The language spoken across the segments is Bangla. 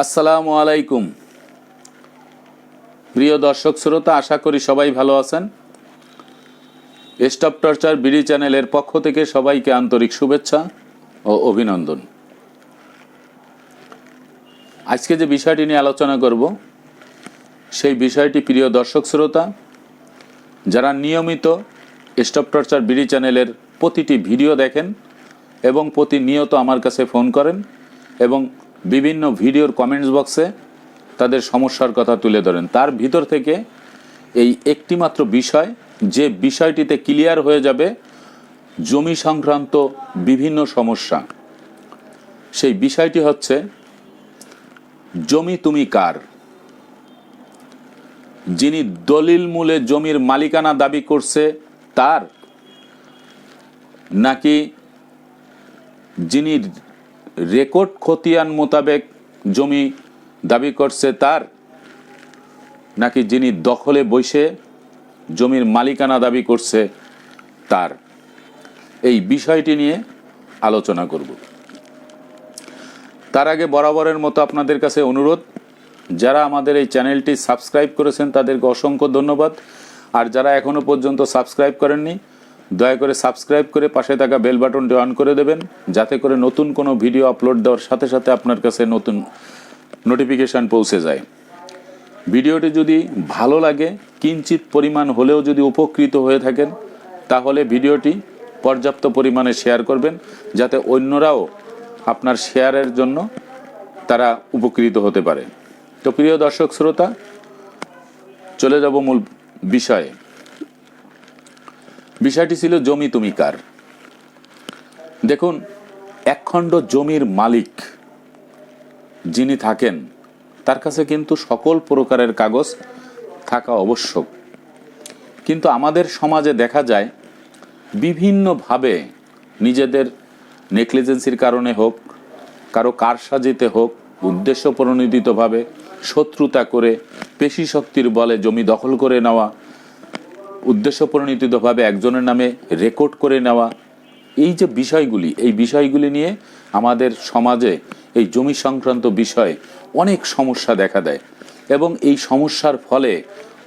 আসসালামু আলাইকুম। প্রিয় দর্শক শ্রোতা, আশা করি সবাই ভালো আছেন। স্টপ টর্চার বিডি চ্যানেলের পক্ষ থেকে সবাইকে আন্তরিক শুভেচ্ছা ও অভিনন্দন। আজকে যে বিষয়টি নিয়ে আলোচনা করব, সেই বিষয়টি প্রিয় দর্শক শ্রোতা, যারা নিয়মিত স্টপ টর্চার বিডি চ্যানেলের প্রতিটি ভিডিও দেখেন এবং প্রতিনিয়ত আমার কাছে ফোন করেন এবং বিভিন্ন ভিডিওর কমেন্টস বক্সে তাদের সমস্যার কথা তুলে ধরেন। তার ভিতর থেকে এই একটিমাত্র বিষয়, যে বিষয়টিতে ক্লিয়ার হয়ে যাবে জমি সংক্রান্ত বিভিন্ন সমস্যা। সেই বিষয়টি হচ্ছে, জমি তুমি কার? যিনি দলিল মূলে জমির মালিকানা দাবি করছে, তার? নাকি যিনি রেকর্ড খতিয়ান মোতাবেক জমি দাবি করছে তার, নাকি যিনি দখলে বসে জমির মালিকানা দাবি করছে তার? এই বিষয়টি নিয়ে আলোচনা করব। তার আগে বরাবরের মতো আপনাদের কাছে অনুরোধ, যারা আমাদের এই চ্যানেলটি সাবস্ক্রাইব করেছেন তাদেরকে অসংখ্য ধন্যবাদ। আর যারা এখনও পর্যন্ত সাবস্ক্রাইব করেননি দয়া করে সাবস্ক্রাইব করে পাশে থাকা বেল বাটনটি অন করে দেবেন, যাতে করে নতুন কোনো ভিডিও আপলোড দেওয়ার সাথে সাথে আপনার কাছে নতুন নোটিফিকেশান পৌঁছে যায়। ভিডিওটি যদি ভালো লাগে, কিঞ্চিত পরিমাণ হলেও যদি উপকৃত হয়ে থাকেন, তাহলে ভিডিওটি পর্যাপ্ত পরিমাণে শেয়ার করবেন, যাতে অন্যরাও আপনার শেয়ারের জন্য তারা উপকৃত হতে পারে। তো প্রিয় দর্শক, শ্রোতা, চলে যাব মূল বিষয়ে। বিষয়টি ছিল জমি তুমি কার? দেখুন, একখণ্ড জমির মালিক যিনি থাকেন, তার কাছে কিন্তু সকল প্রকারের কাগজ থাকা আবশ্যক। কিন্তু আমাদের সমাজে দেখা যায়, বিভিন্নভাবে নিজেদের নেগলিজেন্সির কারণে হোক, কারও কারসাজিতে হোক উদ্দেশ্য প্রণোদিতভাবে শত্রুতা করে পেশি শক্তির বলে জমি দখল করে নেওয়া উদ্দেশ্য প্রণোদিতভাবে একজনের নামে রেকর্ড করে নেওয়া, এই যে বিষয়গুলি, এই বিষয়গুলি নিয়ে আমাদের সমাজে এই জমি সংক্রান্ত বিষয়ে অনেক সমস্যা দেখা দেয় এবং এই সমস্যার ফলে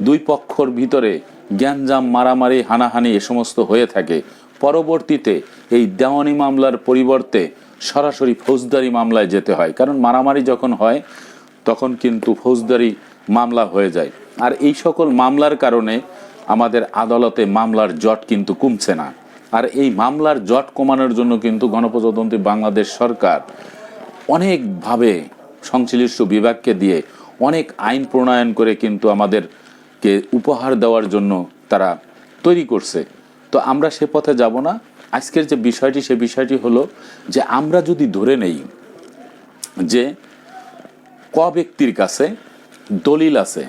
দুই পক্ষর ভিতরে জ্ঞানজাম মারামারি, হানাহানি এ সমস্ত হয়ে থাকে। পরবর্তীতে এই দেওয়ানি মামলার পরিবর্তে সরাসরি ফৌজদারি মামলায় যেতে হয়। কারণ মারামারি যখন হয়, তখন কিন্তু ফৌজদারি মামলা হয়ে যায়। আর এই সকল মামলার কারণে আমাদের আদালতে মামলার জট কিন্তু কমছে না। আর এই মামলার জট কমানোর জন্য কিন্তু গণপ্রজাতন্ত্রী বাংলাদেশ সরকার অনেকভাবে সংশ্লিষ্ট বিভাগকে দিয়ে অনেক আইন প্রণয়ন করে কিন্তু আমাদেরকে উপহার দেওয়ার জন্য তারা তৈরি করছে। তো আমরা সে পথে যাব না। আজকের যে বিষয়টি, সে বিষয়টি হলো যে আমরা যদি ধরে নেই যে ক ব্যক্তির কাছে দলিল আছে,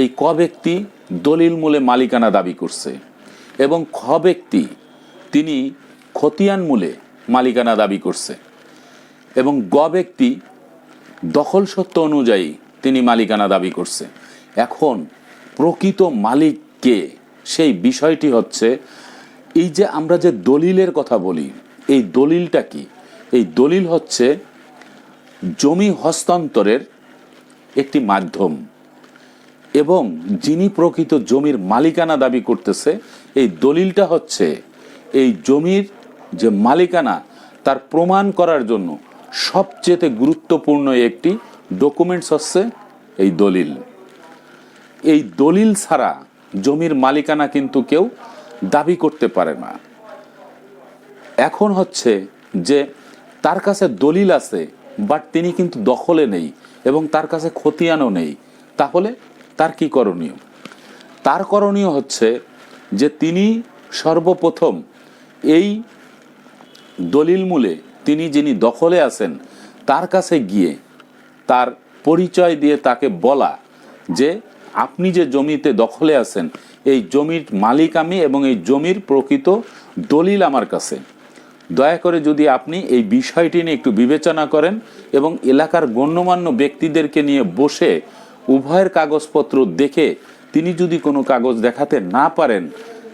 এই ক ব্যক্তি দলিল মূলে মালিকানা দাবি করছে এবং খ ব্যক্তি তিনি খতিয়ান মূলে মালিকানা দাবি করছে এবং গ ব্যক্তি দখল সত্য অনুযায়ী তিনি মালিকানা দাবি করছে। এখন প্রকৃত মালিক কে? সেই বিষয়টি হচ্ছে এই যে আমরা যে দলিলের কথা বলি, এই দলিলটা কি? এই দলিল হচ্ছে জমি হস্তান্তরের একটি মাধ্যম। এবং যিনি প্রকৃত জমির মালিকানা দাবি করতেছে, এই দলিলটা হচ্ছে, এই জমির যে মালিকানা, তার প্রমাণ করার জন্য সবচেয়ে গুরুত্বপূর্ণ একটি ডকুমেন্টস হচ্ছে এই দলিল। এই দলিল ছাড়া জমির মালিকানা কিন্তু কেউ দাবি করতে পারে না। এখন হচ্ছে যে তার কাছে দলিল আছে, বাট তিনি কিন্তু দখলে নেই এবং তার কাছে খতিয়ানও নেই, তাহলে তার কি করণীয়? তার করণীয় হচ্ছে যে তিনি সর্বপ্রথম এই দলিল মূলে তিনি যিনি দখলে আছেন, তার কাছে গিয়ে তার পরিচয় দিয়ে তাকে বলা যে আপনি যে জমিতে দখলে আছেন, এই জমির মালিক আমি এবং এই জমির প্রকৃত দলিল আমার কাছে। দয়া করে যদি আপনি এই বিষয়টি নিয়ে একটু বিবেচনা করেন এবং এলাকার গণ্যমান্য ব্যক্তিদেরকে নিয়ে বসে উভয়ের কাগজপত্র দেখে তিনি যদি কোনো কাগজ দেখাতে না পারেন,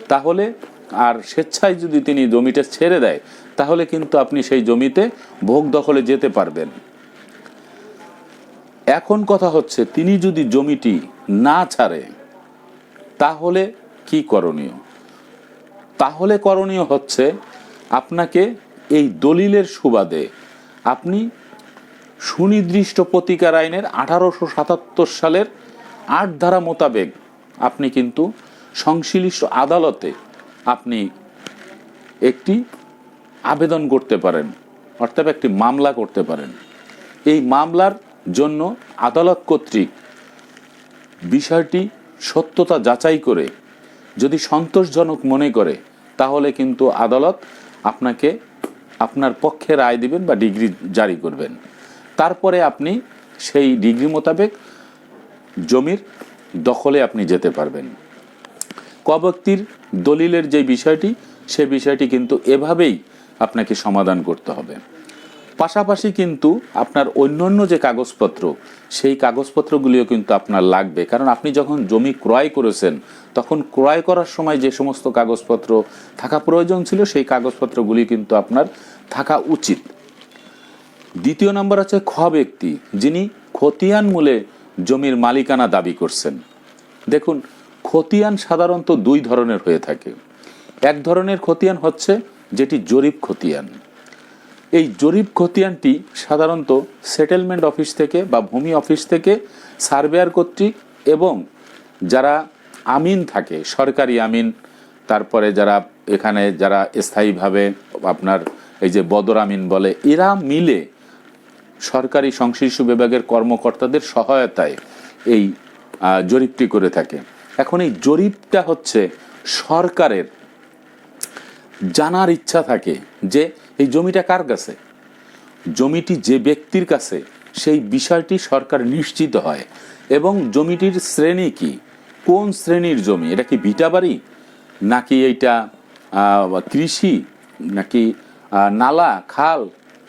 তাহলে আর স্বেচ্ছায় যদি তিনি জমিটা ছেড়ে দেয়, তাহলে কিন্তু আপনি সেই জমিতে ভোগ দখলে যেতে পারবেন। এখন কথা হচ্ছে, তিনি যদি জমিটি না ছাড়ে, তাহলে কি করণীয়? তাহলে করণীয় হচ্ছে, আপনাকে এই দলিলের সুবাদে আপনি সুনির্দিষ্ট প্রতিকার আইনের আঠারোশো সাতাত্তর সালের আট ধারা মোতাবেক আপনি কিন্তু সংশ্লিষ্ট আদালতে আপনি একটি আবেদন করতে পারেন, অর্থাৎ একটি মামলা করতে পারেন। এই মামলার জন্য আদালত কর্তৃক বিষয়টি সত্যতা যাচাই করে যদি সন্তোষজনক মনে করে, তাহলে কিন্তু আদালত আপনাকে আপনার পক্ষে রায় দিবেন বা ডিগ্রি জারি করবেন। তারপরে আপনি সেই ডিগ্রি মোতাবেক জমির দখলে আপনি যেতে পারবেন। কব্যক্তির দলিলের যে বিষয়টি, সে বিষয়টি কিন্তু এভাবেই আপনাকে সমাধান করতে হবে। পাশাপাশি কিন্তু আপনার অন্যান্য যে কাগজপত্র, সেই কাগজপত্রগুলিও কিন্তু আপনার লাগবে। কারণ আপনি যখন জমি ক্রয় করেছেন, তখন ক্রয় করার সময় যে সমস্ত কাগজপত্র থাকা প্রয়োজন ছিল, সেই কাগজপত্রগুলি কিন্তু আপনার থাকা উচিত। দ্বিতীয় নম্বর আছে খ ব্যক্তি, যিনি খতিয়ান মূলে জমির মালিকানা দাবি করছেন। দেখুন, খতিয়ান সাধারণত দুই ধরনের হয়ে থাকে। এক ধরনের খতিয়ান হচ্ছে যেটি জরিপ খতিয়ান। এই জরিপ খতিয়ানটি সাধারণত সেটেলমেন্ট অফিস থেকে বা ভূমি অফিস থেকে সার্ভেয়ার কর্তৃক এবং যারা আমিন থাকে, সরকারি আমিন, তারপরে যারা এখানে যারা স্থায়ীভাবে আপনার এই যে বদর আমিন বলে, এরা মিলে সরকারি সংশ্লিষ্ট বিভাগের কর্মকর্তাদের সহায়তায় এই জরিপটি করে থাকে। এখন এই জরিপটা হচ্ছে সরকারের। জানার ইচ্ছা থাকে যে এই জমিটা কার কাছে? জমিটি যে ব্যক্তির কাছে, সেই বিষয়টি সরকার নিশ্চিত হয়। এবং জমিটির শ্রেণি কি? কোন শ্রেণির জমি? এটা কি ভিটাবাড়ি নাকি এইটা কৃষি? নাকি নালা, খাল?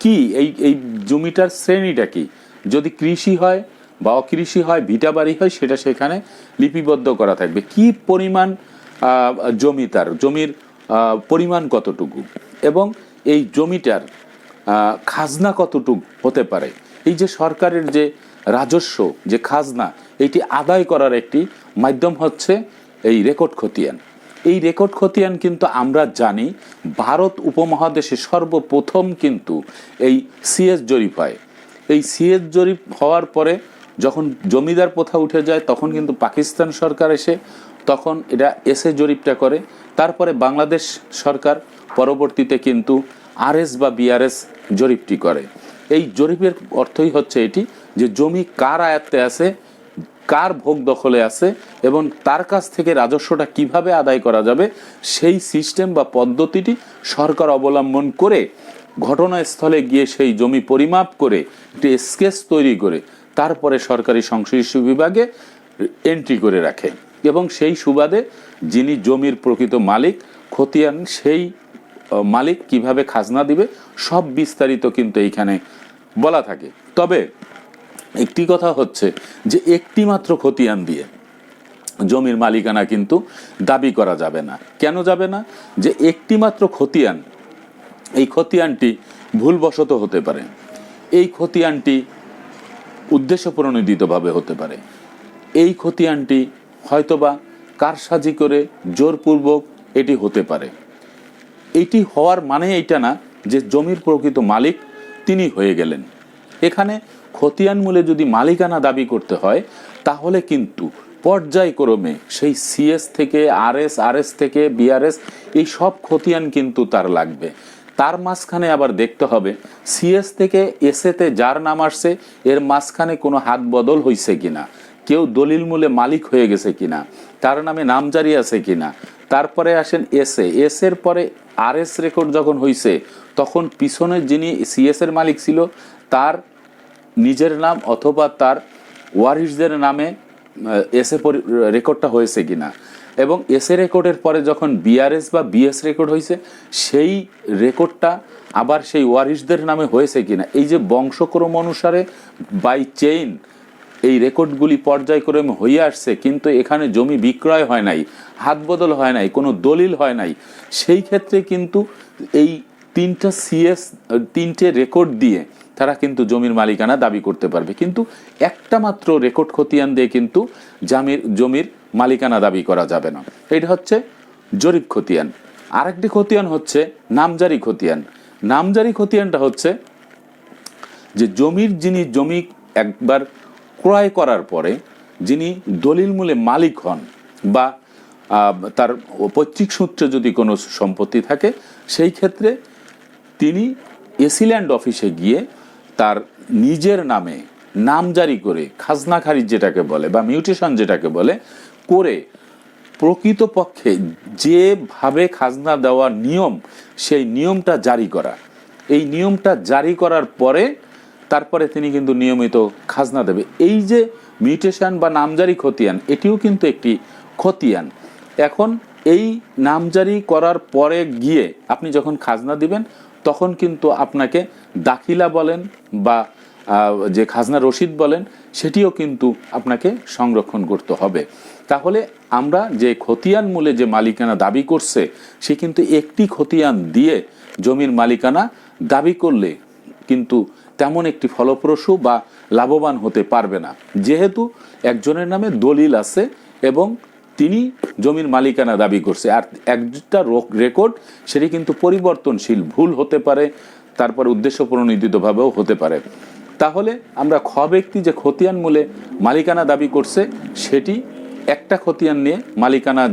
কি? এই এই জমিটার শ্রেণীটা কি? যদি কৃষি হয় বা অকৃষি হয়, ভিটা বাড়ি হয়, সেটা সেখানে লিপিবদ্ধ করা থাকবে। কি পরিমাণ জমি তার? জমির পরিমাণ কতটুকু? এবং এই জমিটার খাজনা কতটুকু হতে পারে? এই যে সরকারের যে রাজস্ব, যে খাজনা, এটি আদায় করার একটি মাধ্যম হচ্ছে এই রেকর্ড খতিয়ান। এই রেকর্ড খতিয়ান কিন্তু আমরা জানি, ভারত উপমহাদেশে সর্বপ্রথম কিন্তু এই সিএস জরিপ হয়। এই সিএস জরিপ হওয়ার পরে যখন জমিদার প্রথা উঠে যায়, তখন কিন্তু পাকিস্তান সরকার এসে, তখন এটা এসে জরিপটা করে। তারপরে বাংলাদেশ সরকার পরবর্তীতে কিন্তু আরএস বা বিআরএস জরিপটি করে। এই জরিপের অর্থই হচ্ছে এটি যে জমি কার আয়ত্তে আছে কার ভোগ দখলে আছে এবং তার কাছ থেকে রাজস্বটা কীভাবে আদায় করা যাবে, সেই সিস্টেম বা পদ্ধতিটি সরকার অবলম্বন করে ঘটনাস্থলে গিয়ে সেই জমি পরিমাপ করে, একটি স্কেচ তৈরি করে, তারপরে সরকারি সংশ্লিষ্ট বিভাগে এন্ট্রি করে রাখে। এবং সেই সুবাদে যিনি জমির প্রকৃত মালিক, খতিয়ান সেই মালিক কীভাবে খাজনা দিবে, সব বিস্তারিত কিন্তু এইখানে বলা থাকে। তবে একটি কথা হচ্ছে যে একটি মাত্র খতিয়ান দিয়ে জমির মালিকানা কিন্তু দাবি করা যাবে না। কেন যাবে না? যে একটি মাত্র খতিয়ান, এই খতিয়ানটি ভুলবশত হতে পারে। এই খতিয়ানটি উদ্দেশ্য প্রণোদিতভাবে হতে পারে। এই খতিয়ানটি হয়তোবা কারসাজি করে জোরপূর্বক এটি হতে পারে। এটি হওয়ার মানে এইটা না যে জমির প্রকৃত মালিক তিনি হয়ে গেলেন। এখানে খতিয়ান মূলে যদি মালিকানা দাবি করতে হয়, তাহলে কিন্তু পর্যায়ক্রমে সেই সিএস থেকে আরএস আরএস থেকে বিআরএস এই সব খতিয়ান কিন্তু তার লাগবে। তার মাঝখানে আবার দেখতে হবে সিএস থেকে এসেতে যার নাম আসছে, এর মাঝখানে কোনো হাত বদল হয়েছে কিনা, কেউ দলিল মূলে মালিক হয়ে গেছে কিনা, তার নামে নামজারি আছে কিনা। তারপরে আসেন এসে এস এর পরে আর এস রেকর্ড যখন হয়েছে তখন পিছনে যিনি সিএস এর মালিক ছিল, তার নিজের নাম অথবা তার ওয়ারিসদের নামে এসে রেকর্ডটা হয়েছে কিনা। এবং এসএ রেকর্ডের পরে যখন বিআরএস বা বিএস রেকর্ড হয়েছে, সেই রেকর্ডটা আবার সেই ওয়ারিসদের নামে হয়েছে কিনা। এই যে বংশক্রম অনুসারে বাই চেইন এই রেকর্ডগুলি পর্যায়ক্রমে হয়ে আসছে, কিন্তু এখানে জমি বিক্রয় হয় নাই, হাত বদল হয় নাই, কোনো দলিল হয় নাই। সেই ক্ষেত্রে কিন্তু এই তিনটা সিএস তিনটে রেকর্ড দিয়ে তারা কিন্তু জমির মালিকানা দাবি করতে পারবে। কিন্তু একটা মাত্র রেকর্ড খতিয়ান দিয়ে কিন্তু জামির, জমির মালিকানা দাবি করা যাবে না। এটা হচ্ছে জরিপ খতিয়ান। আরেকটি খতিয়ান হচ্ছে নামজারি খতিয়ান। নামজারি খতিয়ানটা হচ্ছে যে জমির যিনি জমি একবার ক্রয় করার পরে যিনি দলিল মূলে মালিক হন বা তার পৈতৃক সূত্রে যদি কোনো সম্পত্তি থাকে, সেই ক্ষেত্রে তিনি এসিল্যান্ড অফিসে গিয়ে তার নিজের নামে নাম জারি করে, খাজনা খারিজ যেটাকে বলে বা মিউটেশন যেটাকে বলে, করে প্রকৃতপক্ষে যেভাবে খাজনা দেওয়ার নিয়ম, সেই নিয়মটা জারি করা। এই নিয়মটা জারি করার পরে তারপরে তিনি কিন্তু নিয়মিত খাজনা দেবে। এই যে মিউটেশন বা নামজারি খতিয়ান, এটিও কিন্তু একটি খতিয়ান। এখন এই নামজারি করার পরে গিয়ে আপনি যখন খাজনা দিবেন তখন কিন্তু আপনাকে দাখিলা বলেন বা যে খাজনা রসিদ বলেন, সেটিও কিন্তু আপনাকে সংরক্ষণ করতে হবে। তাহলে আমরা যে খতিয়ান মূলে যে মালিকানা দাবি করছে, সে কিন্তু একটি খতিয়ান দিয়ে জমির মালিকানা দাবি করলে কিন্তু তেমন একটি ফলপ্রসূ বা লাভবান হতে পারবে না। যেহেতু একজনের নামে দলিল আছে এবং তিনি জমির মালিকানা দাবি করছে। আর একটা রোক- রেকর্ড, সেটি কিন্তু পরিবর্তনশীল, ভুল হতে পারে, তারপর উদ্দেশ্য প্রণোদিতভাবেও হতে পারে। তাহলে আমরা খ ব্যক্তি যে খতিয়ান মূলে মালিকানা দাবি করছে, সেটি একটা খতিয়ান নিয়ে মালিকানা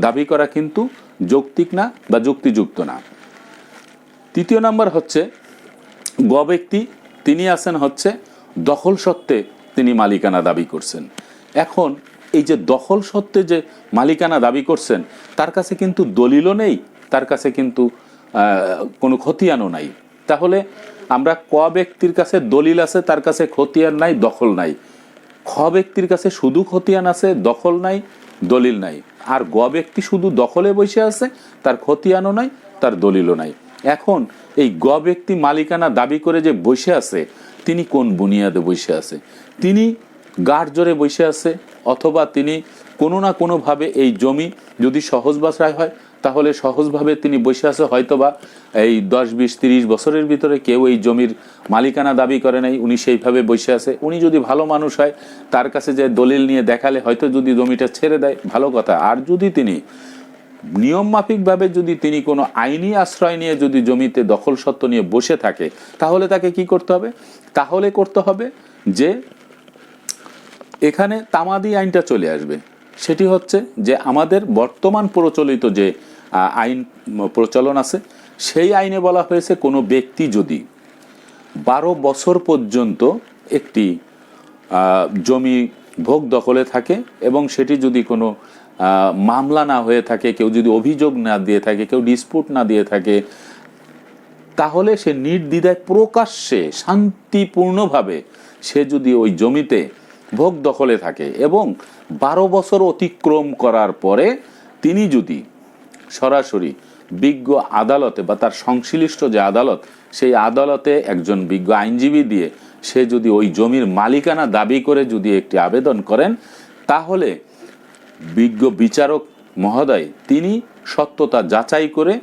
দাবি করা কিন্তু যৌক্তিক না বা যুক্তিযুক্ত না। তৃতীয় নাম্বার হচ্ছে, গ ব্যক্তি তিনি আছেন হচ্ছে দখল সত্ত্বে তিনি মালিকানা দাবি করছেন। এখন এই যে দখল সত্ত্বে যে মালিকানা দাবি করছেন, তার কাছে কিন্তু দলিলও নেই, তার কাছে কিন্তু কোনো খতিয়ানও নাই। তাহলে আমরা ক ব্যক্তির কাছে দলিল আছে, তার কাছে খতিয়ান নাই, দখল নাই? খ ব্যক্তির কাছে শুধু খতিয়ান আছে, দখল নাই, দলিল নাই? আর গ ব্যক্তি শুধু দখলে বসে আছে, তার খতিয়ানও নাই, তার দলিলও নাই? এখন এই গ ব্যক্তি মালিকানা দাবি করে যে বসে আছে, তিনি কোন বুনিয়াদে বসে আছে? তিনি গাঢ় জোরে বসে আছে অথবা তিনি কোনো না কোনোভাবে এই জমি যদি সহজ বাসায় হয়, তাহলে সহজভাবে তিনি বসে আছে হয়তোবা এই দশ, বিশ, তিরিশ বছরের ভিতরে কেউ এই জমির মালিকানা দাবি করে নাই, উনি সেইভাবে বসে আছে। উনি যদি ভালো মানুষ হয়, তার কাছে যে দলিল নিয়ে দেখালে হয়তো যদি জমিটা ছেড়ে দেয়, ভালো কথা। আর যদি তিনি নিয়ম মাফিকভাবে যদি তিনি কোনো আইনি আশ্রয় নিয়ে যদি জমিতে দখল সত্ত্ব নিয়ে বসে থাকে, তাহলে তাকে কি করতে হবে? তাহলে করতে হবে যে এখানে তামাদি আইনটা চলে আসবে। সেটি হচ্ছে যে আমাদের বর্তমান প্রচলিত যে আইন প্রচলন আছে, সেই আইনে বলা হয়েছে কোনো ব্যক্তি যদি বারো বছর পর্যন্ত একটি জমি ভোগ দখলে থাকে এবং সেটি যদি কোনো মামলা না হয়ে থাকে, কেউ যদি অভিযোগ না দিয়ে থাকে, কেউ ডিসপুট না দিয়ে থাকে, তাহলে সে নির্দ্বিধায় প্রকাশ্যে শান্তিপূর্ণভাবে সে যদি ওই জমিতে ভোগ দখলে থাকে এবং বারো বছর অতিক্রম করার পরে তিনি যদি সরাসরি বিজ্ঞ আদালতে বা তার সংশ্লিষ্ট যে আদালত, সেই আদালতে একজন বিজ্ঞ আইনজীবী দিয়ে সে যদি ওই জমির মালিকানা দাবি করে যদি একটি আবেদন করেন, তাহলে বিজ্ঞ বিচারক মহোদয় তিনি সত্যতা যাচাই করে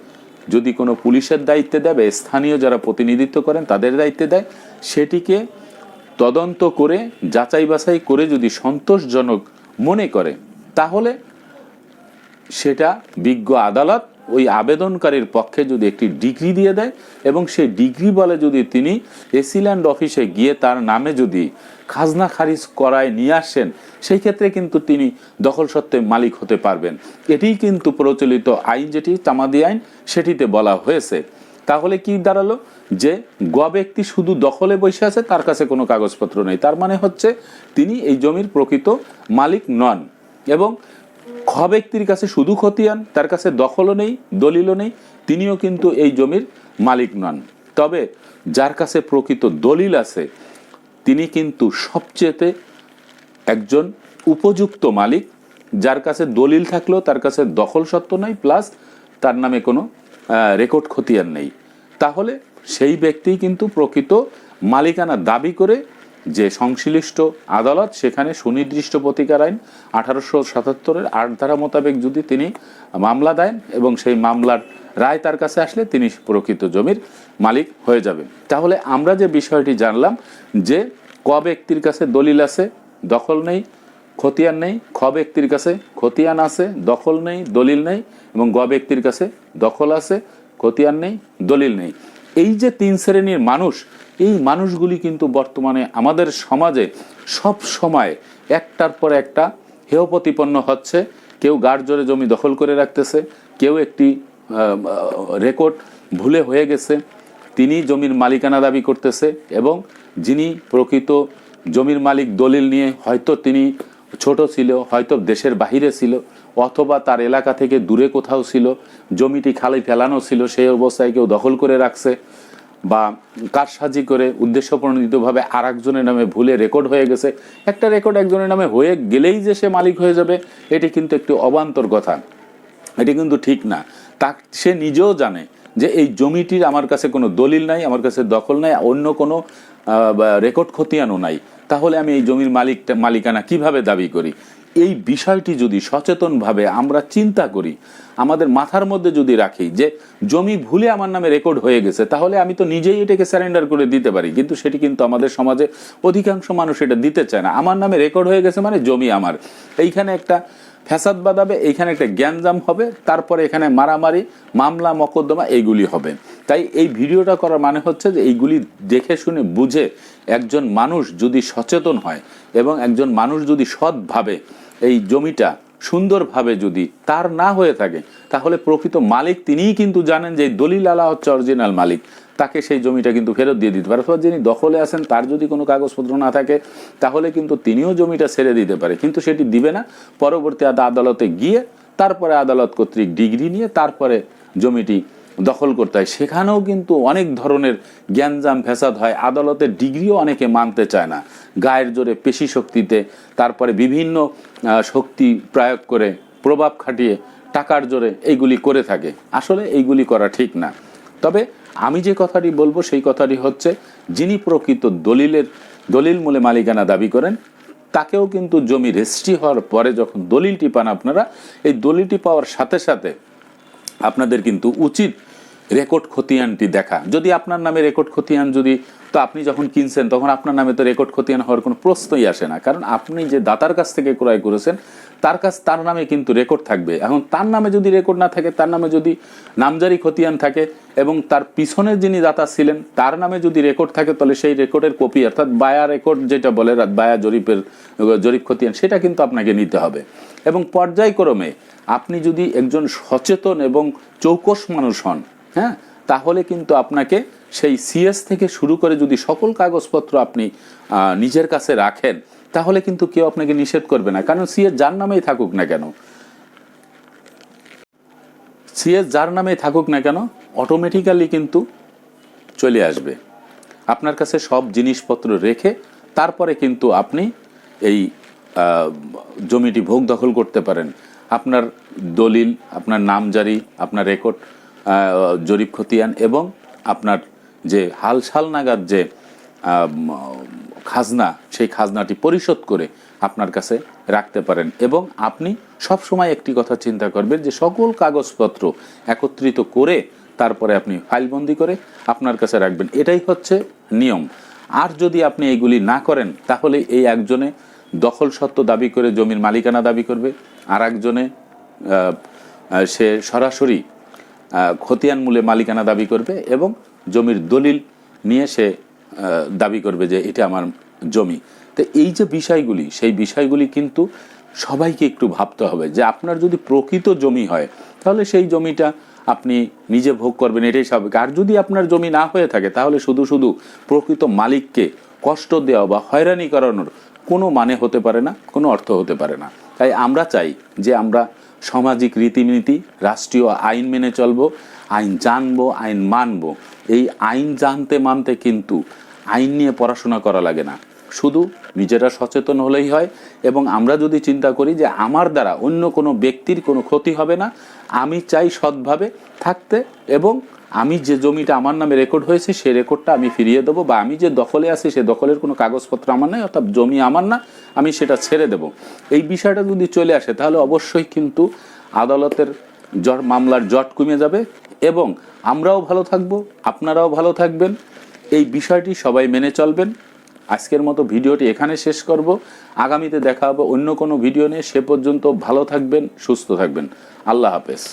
যদি কোনো পুলিশের দায়িত্বে দেয় বা স্থানীয় যারা প্রতিনিধিত্ব করেন তাদের দায়িত্বে দেয়, সেটিকে তদন্ত করে, যাচাই বাছাই করে যদি সন্তোষজনক মনে করে, তাহলে সেটা বিজ্ঞ আদালত ওই আবেদনকারীর পক্ষে যদি একটি ডিগ্রি দিয়ে দেয় এবং সেই ডিগ্রি বলে যদি তিনি এসিল্যান্ড অফিসে গিয়ে তার নামে যদি খাজনা খারিজ করায় নিয়ে আসেন, সেই ক্ষেত্রে কিন্তু তিনি দখল সত্ত্বে মালিক হতে পারবেন। এটিই কিন্তু প্রচলিত আইন যেটি, তামাদি আইন, সেটিতে বলা হয়েছে। তাহলে কি দাঁড়াল? যে গ ব্যক্তি শুধু দখলে বসে আছে, তার কাছে কোনো কাগজপত্র নেই। তার মানে হচ্ছে তিনি এই জমির প্রকৃত মালিক নন এবং খ ব্যক্তির কাছে শুধু খতিয়ান, তার কাছে দখলও নেই, দলিলও নেই, তিনিও কিন্তু এই জমির মালিক নন। তবে যার কাছে প্রকৃত দলিল আছে, তিনি কিন্তু সবচেয়েতে একজন উপযুক্ত মালিক। যার কাছে দলিল থাকলেও তার কাছে দখল সত্ত্ব নাই, প্লাস তার নামে কোনো রেকর্ড খতিয়ান নেই। তাহলে সেই ব্যক্তি কিন্তু প্রকৃত মালিকানা দাবি করে যে সংশ্লিষ্ট আদালত সেখানে সুনির্দিষ্ট প্রতিকার আইন আঠারোশো সাতাত্তরের আট ধারা মোতাবেক যদি তিনি মামলা দেন এবং সেই মামলার রায় তার কাছে আসলে তিনি প্রকৃত জমির মালিক হয়ে যাবে তাহলে আমরা যে বিষয়টি জানলাম যে ক ব্যক্তির কাছে দলিল আছে, দখল নেই খতিয়ান নেই, খ ব্যক্তির কাছে খতিয়ান আছে, দখল নেই, দলিল নেই এবং গ ব্যক্তির কাছে দখল আছে, খতিয়ান নেই, দলিল নেই। এই যে তিন শ্রেণির মানুষ, এই মানুষগুলি কিন্তু বর্তমানে আমাদের সমাজে সব সময় একটার পর একটা হেয় প্রতিপন্ন হচ্ছে। কেউ গাঢ় জোরে জমি দখল করে রাখতেছে, কেউ একটি রেকর্ড ভুলে হয়ে গেছে, তিনি জমির মালিকানা দাবি করতেছে এবং যিনি প্রকৃত জমির মালিক দলিল নিয়ে হয়তো তিনি ছোট ছিল, হয়তো দেশের বাহিরে ছিল, অথবা তার এলাকা থেকে দূরে কোথাও ছিল, জমিটি খালি ফেলানো ছিল, সেই অবস্থায় কেউ দখল করে রাখছে, বা কারসাজি করে উদ্দেশ্যপ্রণোদিতভাবে আর একজনের নামে ভুলে রেকর্ড হয়ে গেছে। একটা রেকর্ড একজনের নামে হয়ে গেলেই যে সে মালিক হয়ে যাবে, এটি কিন্তু একটি অবান্তর কথা। এটি কিন্তু ঠিক না। তা সে নিজেও জানে যে এই জমিটির আমার কাছে কোনো দলিল নাই, আমার কাছে দখল নাই, অন্য কোনো রেকর্ড খতিয়ানও নাই। তাহলে আমি এই জমির মালিকটা, মালিকানা কীভাবে দাবি করি? এই বিষয়টি যদি সচেতনভাবে আমরা চিন্তা করি, আমাদের মাথার মধ্যে যদি রাখি যে জমি ভুলে আমার নামে রেকর্ড হয়ে গেছে, তাহলে আমি তো নিজেই এটাকে স্যারেন্ডার করে দিতে পারি। কিন্তু সেটি কিন্তু আমাদের সমাজে অধিকাংশ মানুষ এটা দিতে চায় না। আমার নামে রেকর্ড হয়ে গেছে মানে জমি আমার। এইখানে একটা ফ্যাসাদ বাঁধাবে, এইখানে একটা জ্ঞানজাম হবে, তারপরে এখানে মারামারি, মামলা, মকদ্দমা, এইগুলি হবে। তাই এই ভিডিওটা করার মানে হচ্ছে যে এইগুলি দেখে শুনে বুঝে একজন মানুষ যদি সচেতন হয় এবং একজন মানুষ যদি সৎভাবে এই জমিটা সুন্দরভাবে যদি তার না হয়ে থাকে, তাহলে প্রকৃত মালিক তিনিই কিন্তু জানেন যে দলিল আলা হচ্ছে অরিজিনাল মালিক। তাকে সেই জমিটা কিন্তু ফেরত দিয়ে দিতে পারে অথবা যিনি দখলে আছেন, তার যদি কোনো কাগজপত্র না থাকে, তাহলে কিন্তু তিনিও জমিটা ছেড়ে দিতে পারে। কিন্তু সেটি দিবে না। পরবর্তী আদালতে গিয়ে, তারপরে আদালত কর্তৃক ডিগ্রি নিয়ে, তারপরে জমিটি দখল করতে হয়। সেখানেও কিন্তু অনেক ধরনের জ্ঞানজাম ফ্যাসাদ হয়। আদালতের ডিগ্রিও অনেকে মানতে চায় না। গায়ের জোরে পেশি শক্তিতে তারপরে বিভিন্ন শক্তি প্রয়োগ করে প্রভাব খাটিয়ে টাকার জোরে এইগুলি করে থাকে। আসলে এইগুলি করা ঠিক না। তবে আমি যে কথাটি বলব সেই কথাটি হচ্ছে, যিনি প্রকৃত দলিলের, দলিল মূলে মালিকানা দাবি করেন, তাকেও কিন্তু জমি রেজিস্ট্রি হওয়ার পরে যখন দলিলটি পান আপনারা, এই দলিলটি পাওয়ার সাথে সাথে আপনাদের কিন্তু উচিত রেকর্ড খতিয়ানটি দেখা। যদি আপনার নামে রেকর্ড খতিয়ান যদি, তো আপনি যখন কিনছেন, তখন আপনার নামে তো রেকর্ড খতিয়ান হওয়ার কোনো প্রশ্নই আসে না। কারণ আপনি যে দাতার কাছ থেকে ক্রয় করেছেন, তার কাছ, তার নামে কিন্তু রেকর্ড থাকবে। এখন তার নামে যদি রেকর্ড না থাকে, তার নামে যদি নামজারি খতিয়ান থাকে এবং তার পিছনে যিনি দাতা ছিলেন, তার নামে যদি রেকর্ড থাকে, তাহলে সেই রেকর্ডের কপি, অর্থাৎ বায়া রেকর্ড যেটা বলে বায়া জরিপের, জরিপ খতিয়ান, সেটা কিন্তু আপনাকে নিতে হবে। এবং পর্যায়ক্রমে আপনি যদি একজন সচেতন এবং চৌকস মানুষ হন হ্যাঁ? তাহলে কিন্তু আপনাকে সেই সিএস থেকে শুরু করে যদি সকল কাগজপত্র আপনি নিজের কাছে রাখেন, তাহলে কিন্তু কেউ আপনাকে নিষেধ করবে না। কারণ সিএস যার নামেই থাকুক না কেন? সিএস যার নামেই থাকুক না কেন অটোমেটিক্যালি কিন্তু চলে আসবে। আপনার কাছে সব জিনিসপত্র রেখে তারপরে কিন্তু আপনি এই জমিটি ভোগ দখল করতে পারেন। আপনার দলিল, আপনার নামজারি, আপনার রেকর্ড জরিপ খতিয়ান এবং আপনার যে হালসাল নাগাদ যে খাজনা, সেই খাজনাটি পরিশোধ করে আপনার কাছে রাখতে পারেন এবং আপনি সব সময় একটি কথা চিন্তা করবেন যে সকল কাগজপত্র একত্রিত করে তারপরে আপনি ফাইলবন্দি করে আপনার কাছে রাখবেন। এটাই হচ্ছে নিয়ম। আর যদি আপনি এইগুলি না করেন, তাহলে এই একজনে দখল সত্ত্ব দাবি করে জমির মালিকানা দাবি করবে। আর একজনে সে সরাসরি খতিয়ান মূলে মালিকানা দাবি করবে এবং জমির দলিল নিয়ে সে দাবি করবে যে এটা আমার জমি। তো এই যে বিষয়গুলি, সেই বিষয়গুলি কিন্তু সবাইকে একটু ভাবতে হবে যে আপনার যদি প্রকৃত জমি হয়, তাহলে সেই জমিটা আপনি নিজে ভোগ করবেন, এটাই স্বাভাবিক। আর যদি আপনার জমি না হয়ে থাকে, তাহলে শুধু শুধু প্রকৃত মালিককে কষ্ট দেওয়া বা হয়রানি করানোর কোনো মানে হতে পারে না, কোনো অর্থ হতে পারে না। তাই আমরা চাই যে আমরা সামাজিক রীতিনীতি, রাষ্ট্রীয় আইন মেনে চলব, আইন জানব, আইন মানব। এই আইন জানতে মানতে কিন্তু আইন নিয়ে পড়াশোনা করা লাগে না। শুধু নিজেরা সচেতন হলেই হয় এবং আমরা যদি চিন্তা করি যে আমার দ্বারা অন্য কোনো ব্যক্তির কোনো ক্ষতি হবে না, আমি চাই সৎভাবে থাকতে এবং আমি যে জমিটা আমার নামে রেকর্ড হয়েছে সেই রেকর্ডটা আমি ফিরিয়ে দেবো বা আমি যে দখলে আছি সে দখলের কোনো কাগজপত্র আমার নাই অর্থাৎ জমি আমার না, আমি সেটা ছেড়ে দেব। এই বিষয়টা যদি চলে আসে তাহলে অবশ্যই কিন্তু আদালতের জট, মামলার জট কমে যাবে এবং আমরাও ভালো থাকব, আপনারাও ভালো থাকবেন। এই বিষয়টি সবাই মেনে চলবেন। আজকের মতো ভিডিওটি এখানে শেষ করব। আগামীতে দেখা হবে অন্য কোনো ভিডিও নিয়ে। সে পর্যন্ত ভালো থাকবেন, সুস্থ থাকবেন। আল্লাহ হাফেজ।